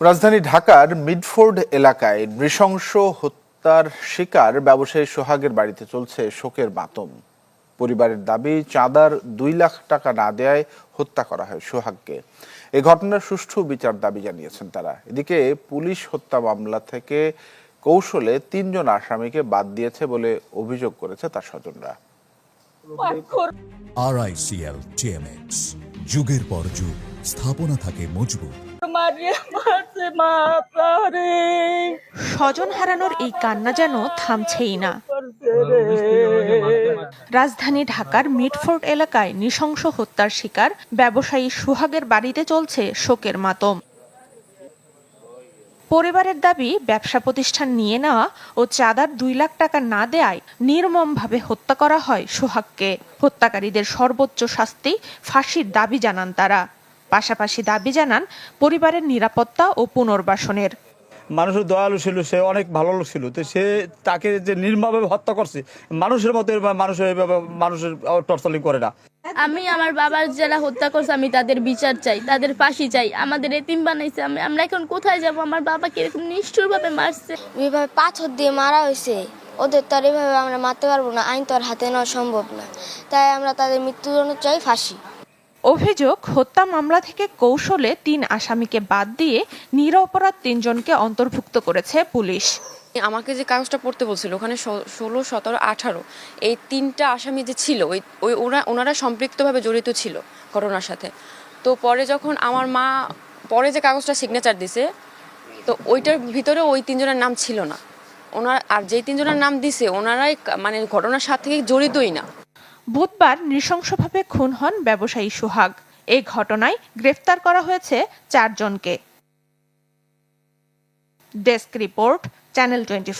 রাজধানী ঢাকার মিডফোর্ড এলাকায় নৃশংস হত্যার শিকার ব্যবসায়ী সোহাগের বাড়িতে চলছে শোকের মাতম পরিবারের দাবি, চাঁদার দুই লাখ টাকা না দেয় হত্যা করা হয় সোহাগকে। এ ঘটনার সুষ্ঠু বিচার দাবি জানিয়েছেন তারা। এদিকে পুলিশ হত্যা মামলা থেকে কৌশলে তিনজন আসামিকে বাদ দিয়েছে বলে অভিযোগ করেছে তার স্বজনরা। যুগের পর যুগ, স্থাপনা থাকে মজবুত। স্বজন হারানোর এই কান্না যেন থামছেই না। রাজধানী ঢাকার মিডফোর্ড এলাকায় নৃশংস হত্যার শিকার ব্যবসায়ী সুহাগের বাড়িতে চলছে শোকের মাতম। পরিবারের দাবি, ব্যবসা প্রতিষ্ঠান নিয়ে নেওয়া ও চাঁদার দুই লাখ টাকা না দেয়ায় নির্মমভাবে হত্যা করা হয় সোহাগকে। হত্যাকারীদের সর্বোচ্চ শাস্তি ফাঁসির দাবি জানান তারা। পাশাপাশি দাবি জানান পরিবারের নিরাপত্তা ও পুনর্বাসনের। মানুষের দয়ালু ছিল সে অনেক ভালো লোক ছিল তো সে তাকে যে নির্মমভাবে হত্যা করছে মানুষের মতো মানুষের এভাবে মানুষের টর্চারিং করে না। আমি আমার বাবার যারা হত্যা করছে আমি তাদের বিচার চাই তাদের ফাঁসি চাই আমাদের এতিম বানাইছে আমি আমরা এখন কোথায় যাব? আমার বাবাকে এরকম নিষ্ঠুরভাবে মারছে। এভাবে পাথর দিয়ে মারা হয়েছে ওদের তো আর এভাবে আমরা মারতে পারব না আইন তো আর হাতে নেওয়া সম্ভব না। তাই আমরা তাদের জন্য চাই ফাঁসি। অভিযোগ, হত্যা মামলা থেকে কৌশলে তিন আসামিকে বাদ দিয়ে নিরপরাধ তিনজনকে অন্তর্ভুক্ত করেছে পুলিশ। আমাকে যে কাগজটা পড়তে বলছিল, ওখানে ষোলো, সতেরো, আঠারো, এই তিনটা আসামি যে ছিল, ওই ওই ওরা, ওনারা সম্পৃক্তভাবে জড়িত ছিল ঘটনার সাথে। তো পরে যখন আমার মা, পরে যে কাগজটা সিগনেচার দিছে, তো ওইটার ভিতরে ওই তিনজনের নাম ছিল না। ওনার, আর যেই তিনজনের নাম দিছে, ওনারাই মানে ঘটনার সাথে জড়িতই না। বুধবার নৃশংসভাবে খুন হন ব্যবসায়ী সোহাগ। এই ঘটনায় গ্রেফতার করা হয়েছে চারজনকে। Desk report, channel twenty